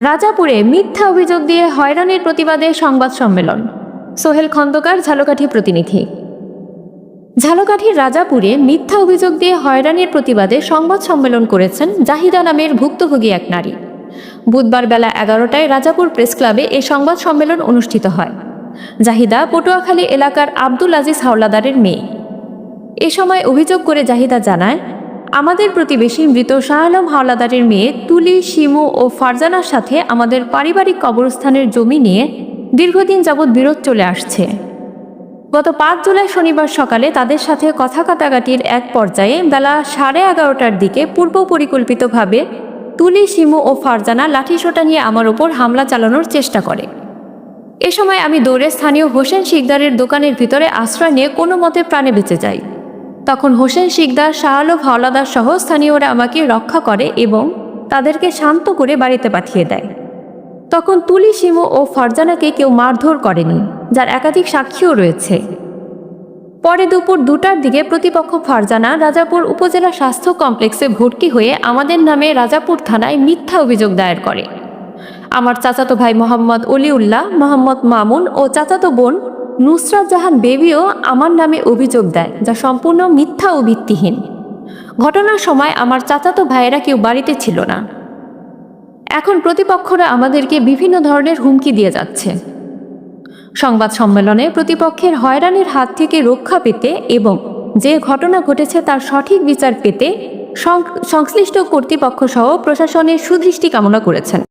রাজাপুরে মিথ্যা অভিযোগ দিয়ে হয়রানির প্রতিবাদে সংবাদ সম্মেলন। সোহেল খন্দকার, ঝালকাঠি প্রতিনিধি। ঝালকাঠির রাজাপুরে মিথ্যা অভিযোগ দিয়ে হয়রানির প্রতিবাদে সংবাদ সম্মেলন করেছেন জাহিদা নামের ভুক্তভোগী এক নারী। বুধবার বেলা এগারোটায় রাজাপুর প্রেস ক্লাবে এ সংবাদ সম্মেলন অনুষ্ঠিত হয়। জাহিদা পটুয়াখালী এলাকার আব্দুল আজিজ হাওলাদারের মেয়ে। এ সময় অভিযোগ করে জাহিদা জানায় আমাদের প্রতিবেশী মৃত শাহ আলম হাওলাদারের মেয়ে তুলি, শিমু ও ফারজানার সাথে আমাদের পারিবারিক কবরস্থানের জমি নিয়ে দীর্ঘদিন যাবৎ বিরোধ চলে আসছে। গত পাঁচ জুলাই শনিবার সকালে তাদের সাথে কথা কাটাকাটির এক পর্যায়ে বেলা সাড়ে এগারোটার দিকে পূর্ব পরিকল্পিতভাবে তুলি, শিমু ও ফারজানা লাঠিসোঁটা নিয়ে আমার ওপর হামলা চালানোর চেষ্টা করে। এ সময় আমি দৌড়ে স্থানীয় হোসেন শিকদারের দোকানের ভিতরে আশ্রয় নিয়ে কোনো মতে প্রাণে বেঁচে যাই। তখন হোসেন শিকদার শাহ হাওলাদার সহ স্থানীয়রা আমাকে রক্ষা করে এবং তাদেরকে শান্ত করে বাড়িতে পাঠিয়ে দেয়। তখন তুলি, শিমু ও ফারজানাকে কেউ মারধর করেনি, যার একাধিক সাক্ষীও রয়েছে। পরে দুপুর দুটার দিকে প্রতিপক্ষ ফারজানা রাজাপুর উপজেলা স্বাস্থ্য কমপ্লেক্সে ভর্তি হয়ে আমাদের নামে রাজাপুর থানায় মিথ্যা অভিযোগ দায়ের করে। আমার চাচাতো ভাই মোহাম্মদ অলিউল্লাহ, মোহাম্মদ মামুন ও চাচাতো বোন নুসরাত জাহান বেবিও আমার নামে অভিযোগ দেয়, যা সম্পূর্ণ মিথ্যা ও ভিত্তিহীন। ঘটনার সময় আমার চাচাতো ভাইয়েরা কেউ বাড়িতে ছিল না। এখন প্রতিপক্ষরা আমাদেরকে বিভিন্ন ধরনের হুমকি দিয়ে যাচ্ছে। সংবাদ সম্মেলনে প্রতিপক্ষের হয়রানির হাত থেকে রক্ষা পেতে এবং যে ঘটনা ঘটেছে তার সঠিক বিচার পেতে সংশ্লিষ্ট কর্তৃপক্ষ সহ প্রশাসনের সুদৃষ্টি কামনা করেছেন।